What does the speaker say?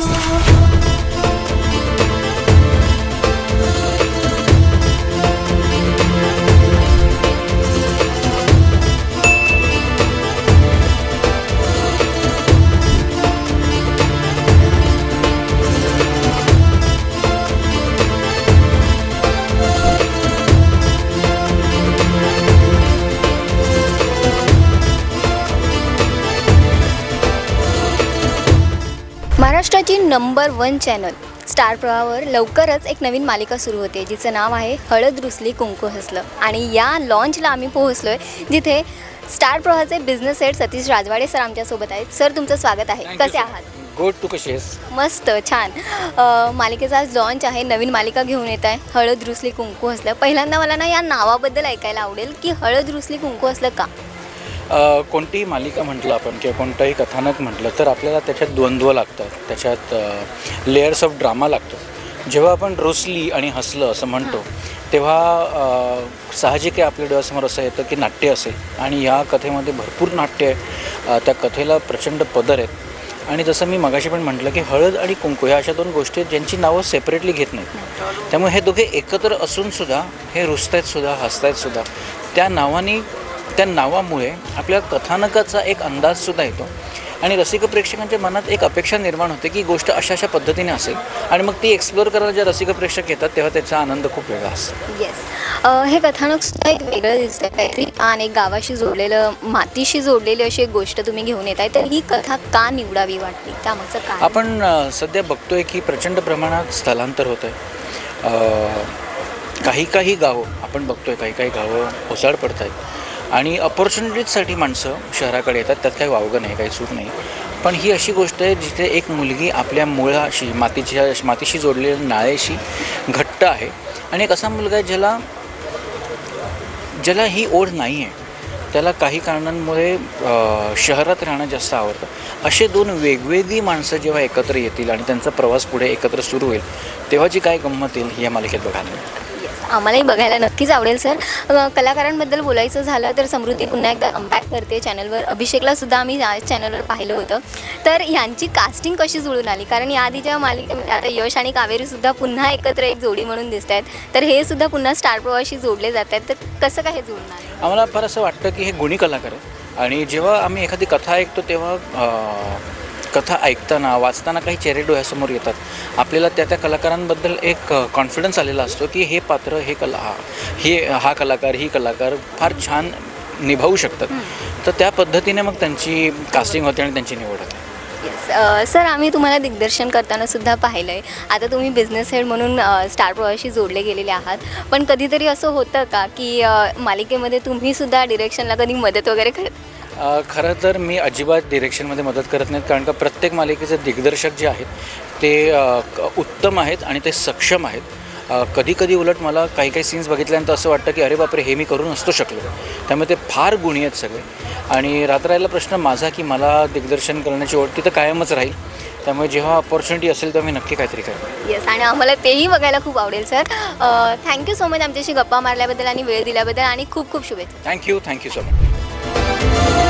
love. महाराष्ट्राची number one channel Star प्रवाहावर लवकरच एक नवीन मालिका सुरू होते जिचं नाव आहे हळद रुसली कुंकू हसलं. आणि या लॉन्चला आम्ही पोहोचलो आहे जिथे स्टार प्रवाहाचे business head Satish Rajwade sir आमच्यासोबत आहेत. सर तुमचं स्वागत आहे. कसे आहात? गुड तू कशी आहेस मस्त छान. अ, मालिकेचा आज लॉन्च आहे नवीन मालिका घेऊन येत आहे हळद रुसली कुंकू हसलं. पहिल्यांदा मला ना या नावाबद्दल ऐकायला आवडेल की हळद रुसली कुंकू हसलं का? कोणतीही मालिका म्हटलं आपण किंवा कोणतंही कथानक म्हटलं तर आपल्याला त्याच्यात द्वंद्व लागतात त्याच्यात लेयर्स ऑफ ड्रामा लागतो. जेव्हा आपण रुसली आणि हसलं असं म्हणतो तेव्हा साहजिक आहे आपल्या डोळ्यासमोर असं येतं की नाट्य असेल. आणि या कथेमध्ये भरपूर नाट्य आहे. त्या कथेला प्रचंड पदर आहेत. आणि जसं मी मगाशी पण म्हटलं की हळद आणि कुंकू ह्या अशा दोन गोष्टी आहेत ज्यांची नावं सेपरेटली घेत नाहीत. त्यामुळे हे दोघे एकत्र असूनसुद्धा हे रुसतायत सुद्धा हसतायत सुद्धा त्या नावाने त्या नावामुळे आपल्या कथानकाचा एक अंदाजसुद्धा येतो. आणि रसिक प्रेक्षकांच्या मनात एक अपेक्षा निर्माण होते की गोष्ट अशा अशा पद्धतीने असेल. आणि मग ती एक्सप्लोअर करायला जे रसिक प्रेक्षक येतात तेव्हा त्याचा आनंद खूप वेगळा असतो. येस हे कथानक सुद्धा एक वेगळं दिसतं काहीतरी. आणि एक गावाशी जोडलेलं मातीशी जोडलेली अशी एक गोष्ट तुम्ही घेऊन येत आहे तर ही कथा का निवडावी वाटली? त्यामागचं काय आपण सध्या बघतोय की प्रचंड प्रमाणात स्थलांतर होतं आहे काही काही गावं आपण बघतोय काही काही गावं ओसाड पडत आहेत आणि अपॉर्च्युनिटीजसाठी माणसं शहराकडे येतात त्यात काही वावगं नाही काही चूक नाही. पण ही अशी गोष्ट आहे जिथे एक मुलगी आपल्या मुळाशी मातीच्या मातीशी जोडलेल्या नाळेशी घट्ट आहे आणि एक असा मुलगा आहे ज्याला ज्याला ही ओढ नाही आहे त्याला काही कारणांमुळे शहरात राहणं जास्त आवडतं. असे दोन वेगवेगळी माणसं जेव्हा एकत्र येतील आणि त्यांचा प्रवास पुढे एकत्र सुरू होईल तेव्हा जी काय गंमत येईल ही या मालिकेत बघायला मिळेल. आम्हालाही बघायला नक्कीच आवडेल सर. कलाकारांबद्दल बोलायचं झालं तर समृद्धी पुन्हा एकदा कम्बॅक करते चॅनलवर अभिषेकला सुद्धा आम्ही या चॅनलवर पाहिलं होतं. तर ह्यांची कास्टिंग कशी जुळून आली? कारण याआधीच्या मालिकेमध्ये म्हणजे आता यश आणि कावेरीसुद्धा पुन्हा एकत्र एक जोडी म्हणून दिसत आहेत तर हे सुद्धा पुन्हा स्टार प्रवाशी जोडले जात आहेत तर कसं काय हे जुळून आलं? आम्हाला फार असं वाटतं की हे गुणी कलाकार आहे आणि जेव्हा आम्ही एखादी कथा ऐकतो तेव्हा कथा ऐकताना वाचताना काही चेहरे डोळ्यासमोर येतात. आपल्याला त्या त्या कलाकारांबद्दल एक कॉन्फिडन्स आलेला असतो की हे पात्र हे कला हा हे हा कलाकार ही कलाकार फार छान निभावू शकतात. तर त्या पद्धतीने मग त्यांची कास्टिंग होते आणि त्यांची निवड होते. सर आम्ही तुम्हाला दिग्दर्शन करताना सुद्धा पाहिलं आहे आता तुम्ही बिझनेस हेड म्हणून स्टार प्रवाशी जोडले गेलेले आहात. पण कधीतरी असं होतं का की मालिकेमध्ये तुम्ही सुद्धा डिरेक्शनला कधी मदत वगैरे करत खरं तर मी अजिबात डिरेक्शनमध्ये मदत करत नाहीत कारण का प्रत्येक मालिकेचे दिग्दर्शक जे आहेत ते उत्तम आहेत आणि ते सक्षम आहेत. कधी कधी उलट मला काही काही सीन्स बघितल्यानंतर असं वाटतं की अरे बापरे हे मी करू नसतो शकलो. त्यामुळे ते फार गुणी आहेत सगळे. आणि राहता राहिला प्रश्न माझा की मला दिग्दर्शन करण्याची ओढ ती तर कायमच राहील. त्यामुळे जेव्हा अपॉर्च्युनिटी असेल तेव्हा मी नक्की काहीतरी करेन. येस आणि आम्हाला तेही बघायला खूप आवडेल सर थँक्यू सो मच आमच्याशी गप्पा मारल्याबद्दल आणि वेळ दिल्याबद्दल आणि खूप खूप शुभेच्छा. Thank you thank you so much